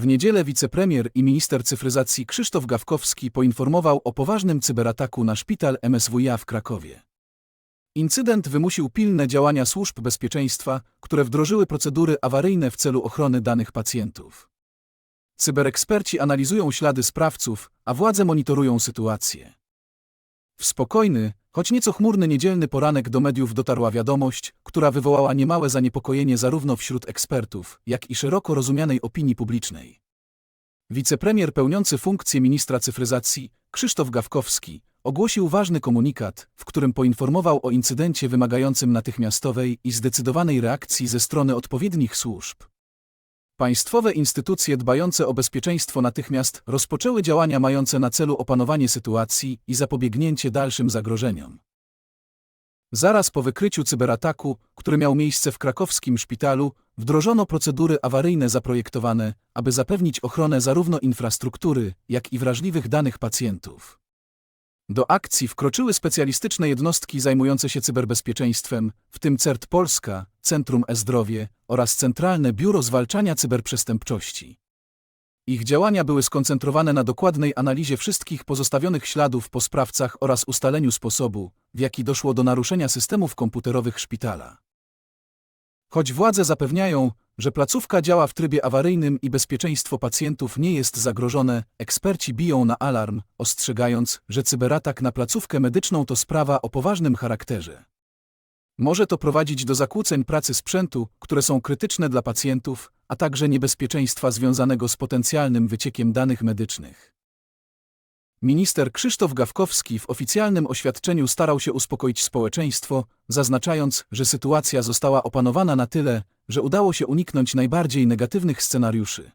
W niedzielę wicepremier i minister cyfryzacji Krzysztof Gawkowski poinformował o poważnym cyberataku na szpital MSWiA w Krakowie. Incydent wymusił pilne działania służb bezpieczeństwa, które wdrożyły procedury awaryjne w celu ochrony danych pacjentów. Cybereksperci analizują ślady sprawców, a władze monitorują sytuację. W spokojny, choć nieco chmurny niedzielny poranek do mediów dotarła wiadomość, która wywołała niemałe zaniepokojenie zarówno wśród ekspertów, jak i szeroko rozumianej opinii publicznej. Wicepremier pełniący funkcję ministra cyfryzacji, Krzysztof Gawkowski, ogłosił ważny komunikat, w którym poinformował o incydencie wymagającym natychmiastowej i zdecydowanej reakcji ze strony odpowiednich służb. Państwowe instytucje dbające o bezpieczeństwo natychmiast rozpoczęły działania mające na celu opanowanie sytuacji i zapobiegnięcie dalszym zagrożeniom. Zaraz po wykryciu cyberataku, który miał miejsce w krakowskim szpitalu, wdrożono procedury awaryjne zaprojektowane, aby zapewnić ochronę zarówno infrastruktury, jak i wrażliwych danych pacjentów. Do akcji wkroczyły specjalistyczne jednostki zajmujące się cyberbezpieczeństwem, w tym CERT Polska, Centrum E-Zdrowie oraz Centralne Biuro Zwalczania Cyberprzestępczości. Ich działania były skoncentrowane na dokładnej analizie wszystkich pozostawionych śladów po sprawcach oraz ustaleniu sposobu, w jaki doszło do naruszenia systemów komputerowych szpitala. Choć władze zapewniają, że placówka działa w trybie awaryjnym i bezpieczeństwo pacjentów nie jest zagrożone, eksperci biją na alarm, ostrzegając, że cyberatak na placówkę medyczną to sprawa o poważnym charakterze. Może to prowadzić do zakłóceń pracy sprzętu, które są krytyczne dla pacjentów, a także niebezpieczeństwa związanego z potencjalnym wyciekiem danych medycznych. Minister Krzysztof Gawkowski w oficjalnym oświadczeniu starał się uspokoić społeczeństwo, zaznaczając, że sytuacja została opanowana na tyle, że udało się uniknąć najbardziej negatywnych scenariuszy.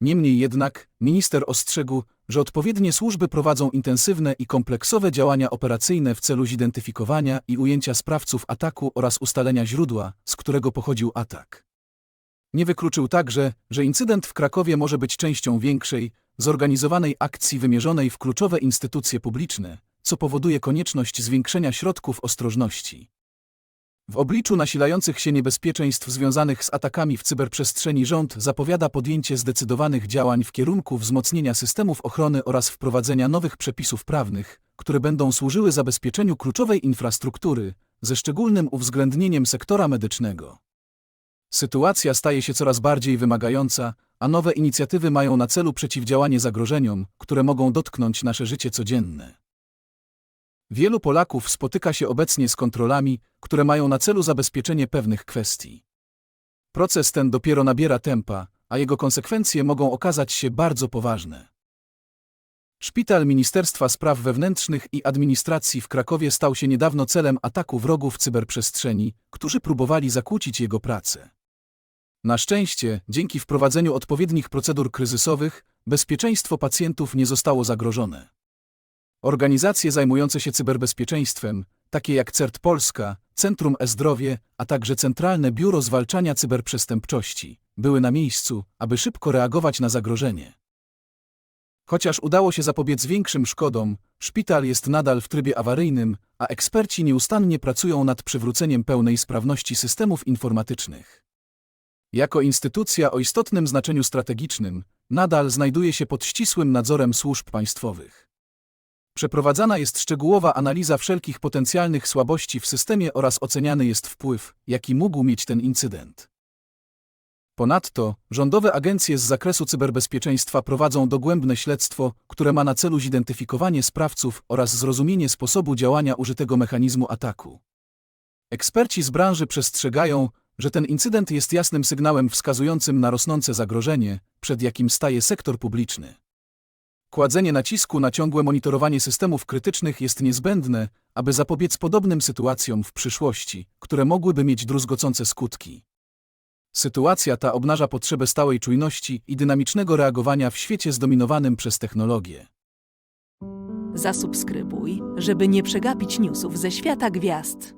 Niemniej jednak, minister ostrzegł, że odpowiednie służby prowadzą intensywne i kompleksowe działania operacyjne w celu zidentyfikowania i ujęcia sprawców ataku oraz ustalenia źródła, z którego pochodził atak. Nie wykluczył także, że incydent w Krakowie może być częścią większej, zorganizowanej akcji wymierzonej w kluczowe instytucje publiczne, co powoduje konieczność zwiększenia środków ostrożności. W obliczu nasilających się niebezpieczeństw związanych z atakami w cyberprzestrzeni rząd zapowiada podjęcie zdecydowanych działań w kierunku wzmocnienia systemów ochrony oraz wprowadzenia nowych przepisów prawnych, które będą służyły zabezpieczeniu kluczowej infrastruktury, ze szczególnym uwzględnieniem sektora medycznego. Sytuacja staje się coraz bardziej wymagająca, a nowe inicjatywy mają na celu przeciwdziałanie zagrożeniom, które mogą dotknąć nasze życie codzienne. Wielu Polaków spotyka się obecnie z kontrolami, które mają na celu zabezpieczenie pewnych kwestii. Proces ten dopiero nabiera tempa, a jego konsekwencje mogą okazać się bardzo poważne. Szpital Ministerstwa Spraw Wewnętrznych i Administracji w Krakowie stał się niedawno celem ataku wrogów cyberprzestrzeni, którzy próbowali zakłócić jego pracę. Na szczęście, dzięki wprowadzeniu odpowiednich procedur kryzysowych, bezpieczeństwo pacjentów nie zostało zagrożone. Organizacje zajmujące się cyberbezpieczeństwem, takie jak CERT Polska, Centrum E-Zdrowie, a także Centralne Biuro Zwalczania Cyberprzestępczości, były na miejscu, aby szybko reagować na zagrożenie. Chociaż udało się zapobiec większym szkodom, szpital jest nadal w trybie awaryjnym, a eksperci nieustannie pracują nad przywróceniem pełnej sprawności systemów informatycznych. Jako instytucja o istotnym znaczeniu strategicznym, nadal znajduje się pod ścisłym nadzorem służb państwowych. Przeprowadzana jest szczegółowa analiza wszelkich potencjalnych słabości w systemie oraz oceniany jest wpływ, jaki mógł mieć ten incydent. Ponadto, rządowe agencje z zakresu cyberbezpieczeństwa prowadzą dogłębne śledztwo, które ma na celu zidentyfikowanie sprawców oraz zrozumienie sposobu działania użytego mechanizmu ataku. Eksperci z branży przestrzegają, że ten incydent jest jasnym sygnałem wskazującym na rosnące zagrożenie, przed jakim staje sektor publiczny. Kładzenie nacisku na ciągłe monitorowanie systemów krytycznych jest niezbędne, aby zapobiec podobnym sytuacjom w przyszłości, które mogłyby mieć druzgocące skutki. Sytuacja ta obnaża potrzebę stałej czujności i dynamicznego reagowania w świecie zdominowanym przez technologię. Zasubskrybuj, żeby nie przegapić newsów ze świata gwiazd.